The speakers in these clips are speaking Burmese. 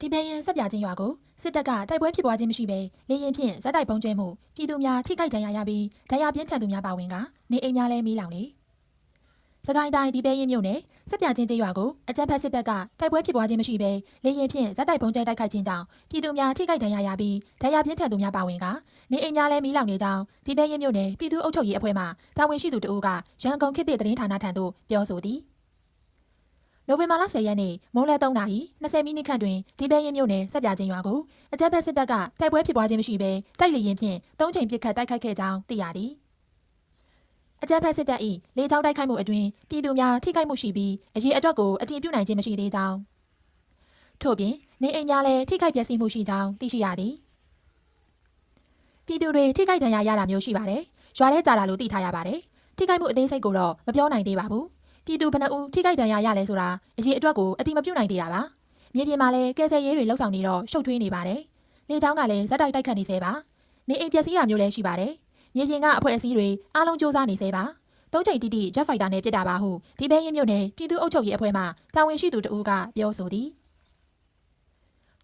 ဒီပဲရင်ဆက်ပြချင်းရွာကိုစစ်တပ်ကတိုက်ပွဲဖြစ်ပွားခြင်းမရှိဘဲလေရင်ဖြင့်ဇက်တိုက်ပုံကျဲမှုပြည်သူများထိခိုက်ဒဏ်ရာရပြီးဒဏ်ရာပြင်းထန်သူများပါဝင်ကနေအိမ်များလည်းမီးလောင်နေစကိုင်းတိုင်းဒီပဲရင်မြို့နယ်ဆက်ပြချင်းကျေးရွာကိုအကြမ်းဖက်စစ်တပ်ကတိုက်ပွဲဖြစ်ပွားခြင်းမရှိဘဲလေရင်ဖြင့်ဇက်တိုက်ပုံကျဲတိုက်ခိုက်ခြင်းကြောင့်ပြည်သူများထိခိုက်ဒဏ်ရာရပြီးဒဏ်ရာပြင်းထန်သူများပါဝင်ကနေအိမ်များလည်းမီးလောင်နေကြောင်းဒီပဲရင်မြို့နယ်ပြည်သူ့အုပ်ချုပ်ရေးအဖွဲ့မှတာဝန်ရှိသူတဦးကရန်ကုန်ခေတ်သစ်သတင်းဌာနထံသို့ပြောဆိုသည် နိုဝင်ဘာလ10ရက်နေ့မွန်းလယ်3နာရီ20မိနစ်ခန့်တွင်ဒီပဲရင်မြို့နယ်ဆက်ပြချင်းရွာကိုအကြမ်းဖက်စစ်တပ်ကတိုက်ပွဲဖြစ်ပွားခြင်းမရှိဘဲတိုက်လေရင်ဖြင့်၃ချိန်ပစ်ခတ်တိုက်ခိုက်ခဲ့ကြောင်းသိရသည်အကြမ်းဖက်စစ်တပ်၏လေကြောင်းတိုက်ခိုက်မှုအတွင်းပြည်သူများထိခိုက်မှုရှိပြီးအရေးအတွက်ကိုအတည်ပြုနိုင်ခြင်းမရှိသေးကြောင်းထို့ပြင်နေအိမ်များလည်းထိခိုက်ပျက်စီးမှုရှိကြောင်းသိရှိရသည်ပြည်သူတွေထိခိုက်ဒဏ်ရာရတာမျိုးရှိပါတယ်ရွာထဲကြာလာလို့သိထားရပါတယ်ထိခိုက်မှုအသေးစိတ်ကိုတော့မပြောနိုင်သေးပါဘူး ပြည်သူဘဏ္ဍဦးထိခိုက်ဒဏ်ရာရလဲဆိုတာအရေးအတွက်ကိုအတိမပြုတ်နိုင်သေးတာပါမြေပြင်မှာလည်းကယ်ဆယ်ရေးတွေလှုပ်ဆောင်နေတော့ရှုပ်ထွေးနေပါတယ်နေချောင်းကလည်းဇက်တိုက်တိုက်ခတ်နေသေးပါနေအိမ်ပျက်စီးတာမျိုးလည်းရှိပါတယ်မြေပြင်ကအဖွဲ့အစည်းတွေအားလုံးစ조사နေသေးပါသုံးချိန်တိတိဂျက်ဖိုက်တာနဲ့ပြစ်တာပါဟုဒီဘဲရင်မြို့နယ်ပြည်သူ့အုပ်ချုပ်ရေးအဖွဲ့မှတာဝန်ရှိသူတဦးကပြောဆိုသည်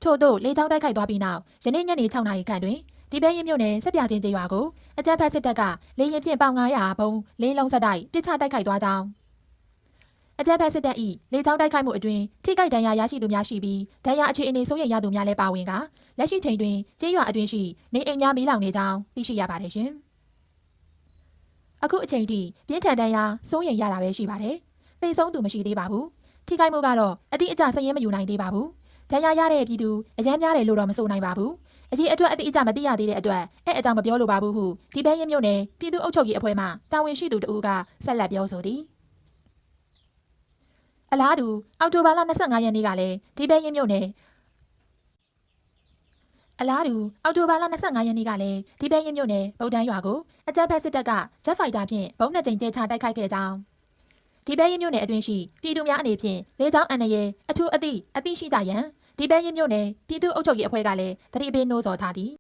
ထို့သို့လေကြောင်းတိုက်ခိုက်သွားပြီးနောက်ယနေ့ညနေ6နာရီခန့်တွင်ဒီဘဲရင်မြို့နယ်ဆက်ပြချင်းကျေးရွာကိုအကြမ်းဖက်စစ်တပ်ကလေရင်ဖြင့်ပေါင်900ဘုံလေးလုံးဆက်တိုက်ပစ်ချတိုက်ခိုက်သွားကြောင်း အကြမ်းဖက်စစ်တပ်၏လေကြောင်းတိုက်ခိုက်မှုအတွင်းထိခိုက်ဒဏ်ရာရရှိသူများရှိပြီးဒဏ်ရာအခြေအနေစိုးရိမ်ရသူများလည်းပါဝင်ကလက်ရှိချိန်တွင်ကျေးရွာအတွင်းရှိနေအိမ်များမီးလောင်နေကြောင်းသိရှိရပါတယ်ရှင်။အခုအချိန်ထိပြင်းထန်ဒဏ်ရာစိုးရိမ်ရတာပဲရှိပါတယ်။သိဆုံးသူမရှိသေးပါဘူး။ထိခိုက်မှုကတော့အတိအကျစည်ရင်းမယူနိုင်သေးပါဘူး။ဒဏ်ရာရတဲ့ပြည်သူအရန်များတယ်လို့တော့မဆိုနိုင်ပါဘူး။အကြီးအတွက်အတိအကျမသိရသေးတဲ့အတွက်အဲ့အကြောင်းမပြောလိုပါဘူးဟုဒီဘဲရင်မြို့နယ်ပြည်သူ့အုပ်ချုပ်ရေးအဖွဲ့မှတာဝန်ရှိသူတဦးကဆက်လက်ပြောဆိုသည်။ အလားတူအောက်တိုဘာလ25ရက်နေ့ကလည်းဒီဘဲရင်မြို့နယ်အလားတူအောက်တိုဘာလ25ရက်နေ့ကလည်းဒီဘဲရင်မြို့နယ်ဗုဒ္ဓံရွာကိုအကြမ်းဖက်စစ်တပ်ကဂျက်ဖိုက်တာဖြင့်ဘုံနှစ်ကြိမ်ကျဲချတိုက်ခိုက်ခဲ့ကြောင်းဒီဘဲရင်မြို့နယ်အတွင်းရှိပြည်သူများအနေဖြင့်လေကြောင်းအန္တရာယ်အထူးအသည့်အသိရှိကြရန်ဒီဘဲရင်မြို့နယ်ပြည်သူ့အုပ်ချုပ်ရေးအဖွဲ့ကလည်းတတိပေးနှိုးဆော်ထားသည်